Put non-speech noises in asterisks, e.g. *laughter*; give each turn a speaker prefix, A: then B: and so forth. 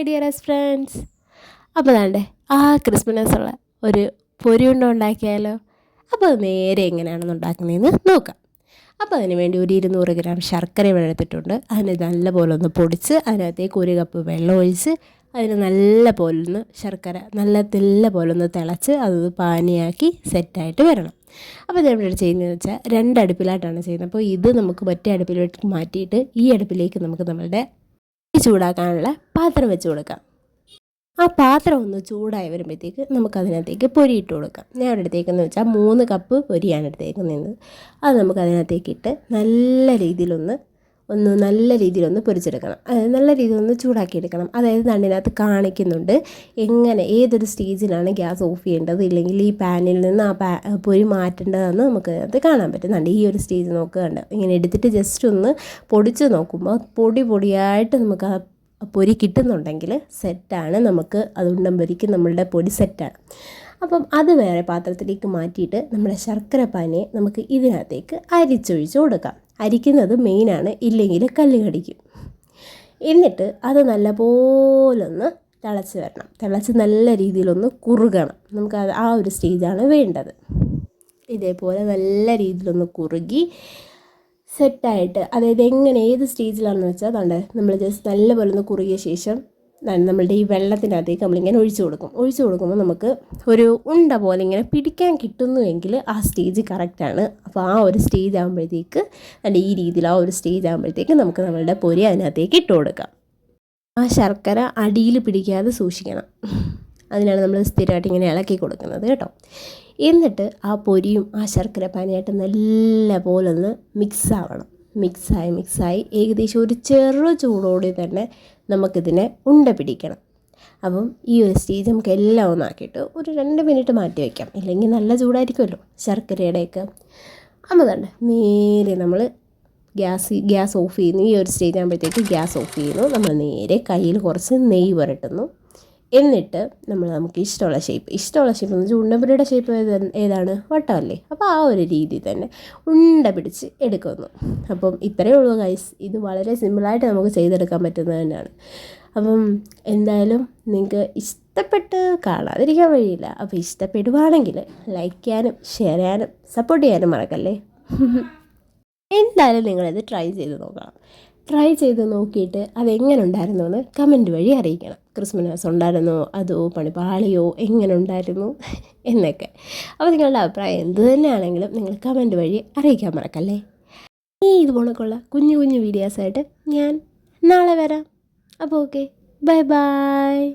A: My dearest friends അപ്പോൾ വേണ്ടേ ആ ക്രിസ്മസ് ഉള്ള ഒരു പൊരിയുണ്ട ഉണ്ടാക്കിയാലോ? അപ്പോൾ അത് നേരെ എങ്ങനെയാണെന്ന് ഉണ്ടാക്കുന്നതെന്ന് നോക്കാം. അപ്പോൾ അതിന് വേണ്ടി ഒരു ഇരുന്നൂറ് ഗ്രാം ശർക്കര എടുത്തിട്ടുണ്ട് അതിന് നല്ലപോലെ ഒന്ന് പൊടിച്ച് അതിനകത്തേക്ക് ഒരു കപ്പ് വെള്ളം ഒഴിച്ച് അതിന് നല്ല പോലെ ഒന്ന് ശർക്കര നല്ല തെല്ല പോലെ ഒന്ന് തിളച്ച് അത് പാനിയാക്കി സെറ്റായിട്ട് വരണം. അപ്പോൾ ഇവിടെ ചെയ്യുന്നതെന്ന് വെച്ചാൽ രണ്ട് അടുപ്പിലായിട്ടാണ് ചെയ്യുന്നത്. അപ്പോൾ ഇത് നമുക്ക് മറ്റേ അടുപ്പിലോട്ട് മാറ്റിയിട്ട് ഈ അടുപ്പിലേക്ക് നമുക്ക് നമ്മളുടെ ചൂടാക്കാനുള്ള പാത്രം വെച്ച് കൊടുക്കാം. ആ പാത്രം ഒന്ന് ചൂടായി വരുമ്പോഴത്തേക്ക് നമുക്കതിനകത്തേക്ക് പൊരി ഇട്ട് കൊടുക്കാം. ഞാൻ അവിടെ എടുത്തേക്കെന്ന് വെച്ചാൽ മൂന്ന് കപ്പ് പൊരിയാണ് എടുത്തേക്കുന്നത്. അത് നമുക്ക് അതിനകത്തേക്ക് ഇട്ട് നല്ല രീതിയിലൊന്ന് ഒന്ന് നല്ല രീതിയിലൊന്ന് പൊരിച്ചെടുക്കണം. അതായത് നല്ല രീതിയിൽ ഒന്ന് ചൂടാക്കി ചൂടാക്കിയെടുക്കണം. അതായത് നണ്ണിനകത്ത് കാണിക്കുന്നുണ്ട് എങ്ങനെ ഏതൊരു സ്റ്റേജിലാണ് ഗ്യാസ് ഓഫ് ചെയ്യേണ്ടത് ഇല്ലെങ്കിൽ ഈ പാനിൽ നിന്ന് ആ പാ പൊരി മാറ്റേണ്ടതെന്ന് നമുക്ക് അത് കാണാൻ പറ്റും. പറ്റുന്നുണ്ട് ഈ ഒരു സ്റ്റേജ് നോക്കുകയുണ്ട് ഇങ്ങനെ എടുത്തിട്ട് ജസ്റ്റ് ഒന്ന് പൊടിച്ച് നോക്കുമ്പോൾ പൊടി പൊടിയായിട്ട് നമുക്ക് ആ പൊരി കിട്ടുന്നുണ്ടെങ്കിൽ സെറ്റാണ് നമുക്ക് അതുണ്ടം പൊരിക്ക് നമ്മളുടെ പൊടി സെറ്റാണ് അപ്പം അത് വേറെ പാത്രത്തിലേക്ക് മാറ്റിയിട്ട് നമ്മുടെ ശർക്കര പാനിയെ നമുക്ക് ഇതിനകത്തേക്ക് അരിച്ചൊഴിച്ച് കൊടുക്കാം. അരിക്കുന്നത് മെയിനാണ്. ഇല്ലെങ്കിൽ കല്ല് കടിക്കും. എന്നിട്ട് അത് നല്ലപോലൊന്ന് തിളച്ച് വരണം. തിളച്ച് നല്ല രീതിയിലൊന്ന് കുറുകണം. നമുക്ക് ആ ഒരു സ്റ്റേജാണ് വേണ്ടത്. ഇതേപോലെ നല്ല രീതിയിലൊന്ന് കുറുകി സെറ്റായിട്ട് അതായത് എങ്ങനെ ഏത് സ്റ്റേജിലാണെന്ന് വെച്ചാൽ അതുകൊണ്ട് നമ്മൾ ജസ്റ്റ് നല്ലപോലെ ഒന്ന് കുറുകിയ ശേഷം നമ്മളുടെ ഈ വെള്ളത്തിനകത്തേക്ക് നമ്മളിങ്ങനെ ഒഴിച്ചു കൊടുക്കും. ഒഴിച്ചു കൊടുക്കുമ്പോൾ നമുക്ക് ഒരു ഉണ്ട പോലെ ഇങ്ങനെ പിടിക്കാൻ കിട്ടുന്നുവെങ്കിൽ ആ സ്റ്റേജ് കറക്റ്റാണ് അപ്പോൾ ആ ഒരു സ്റ്റേജ് ആകുമ്പോഴത്തേക്ക് നല്ല ഈ രീതിയിൽ ആ ഒരു സ്റ്റേജ് ആകുമ്പോഴത്തേക്ക് നമുക്ക് നമ്മളുടെ പൊരി അതിനകത്തേക്ക് ഇട്ട് കൊടുക്കാം. ആ ശർക്കര അടിയിൽ പിടിക്കാതെ സൂക്ഷിക്കണം. അതിനാണ് നമ്മൾ സ്ഥിരമായിട്ട് ഇങ്ങനെ ഇളക്കി കൊടുക്കുന്നത് കേട്ടോ. എന്നിട്ട് ആ പൊരിയും ആ ശർക്കര പാനിയായിട്ട് നല്ല പോലെ ഒന്ന് മിക്സ് ആവണം. മിക്സായി മിക്സായി ഏകദേശം ഒരു ചെറു ചൂടോടെ തന്നെ നമുക്കിതിനെ ഉണ്ട പിടിക്കണം. അപ്പം ഈ ഒരു സ്റ്റേജ് നമുക്ക് എല്ലാം ഒന്നാക്കിയിട്ട് ഒരു രണ്ട് മിനിറ്റ് മാറ്റി വയ്ക്കാം ഇല്ലെങ്കിൽ നല്ല ചൂടായിരിക്കുമല്ലോ ശർക്കരയുടെയൊക്കെ. അമ്മ തന്നെ നേരെ നമ്മൾ ഗ്യാസ് ഗ്യാസ് ഓഫ് ചെയ്യുന്നു. ഈ ഒരു സ്റ്റേജ് ആകുമ്പോഴത്തേക്ക് ഗ്യാസ് ഓഫ് ചെയ്യുന്നു. നമ്മൾ നേരെ കയ്യിൽ കുറച്ച് നെയ്യ് പുരട്ടുന്നു. എന്നിട്ട് നമ്മൾ നമുക്ക് ഇഷ്ടമുള്ള ഷേപ്പ് ഇഷ്ടമുള്ള ഷേപ്പ് എന്ന് വെച്ചാൽ ഉണ്ടമ്പുരയുടെ ഷേപ്പ് ഏതാണ്? വട്ടമല്ലേ? അപ്പോൾ ആ ഒരു രീതി തന്നെ ഉണ്ട പിടിച്ച് എടുക്കുന്നു. അപ്പം ഇത്രയേ ഉള്ളൂ ഗൈസ് ഇത് വളരെ സിമ്പിളായിട്ട് നമുക്ക് ചെയ്തെടുക്കാൻ പറ്റുന്നത് തന്നെയാണ്. അപ്പം എന്തായാലും നിങ്ങൾക്ക് ഇഷ്ടപ്പെട്ട് കാണാതിരിക്കാൻ വഴിയില്ല. അപ്പോൾ ഇഷ്ടപ്പെടുവാണെങ്കിൽ ലൈക്ക് ചെയ്യാനും ഷെയർ ചെയ്യാനും സപ്പോർട്ട് ചെയ്യാനും മറക്കല്ലേ? *laughs* എന്തായാലും നിങ്ങളിത് ട്രൈ ചെയ്ത് നോക്കണം. ട്രൈ ചെയ്ത് നോക്കിയിട്ട് അതെങ്ങനെ ഉണ്ടായിരുന്നു എന്ന് കമന്റ് വഴി അറിയിക്കണം. ക്രിസ്മസ് ഉണ്ടായിരുന്നോ അതോ പണിപാളിയോ എങ്ങനെ ഉണ്ടായിരുന്നു എന്നൊക്കെ. അപ്പോൾ നിങ്ങളുടെ അഭിപ്രായം എന്ത് തന്നെയാണെങ്കിലും നിങ്ങൾ കമന്റ് വഴി അറിയിക്കാൻ മറക്കല്ലേ? ഈ ഇതുപോലൊക്കെയുള്ള കുഞ്ഞു കുഞ്ഞു വീഡിയോസായിട്ട് ഞാൻ നാളെ വരാം. അപ്പോൾ ഓക്കെ ബൈ ബൈ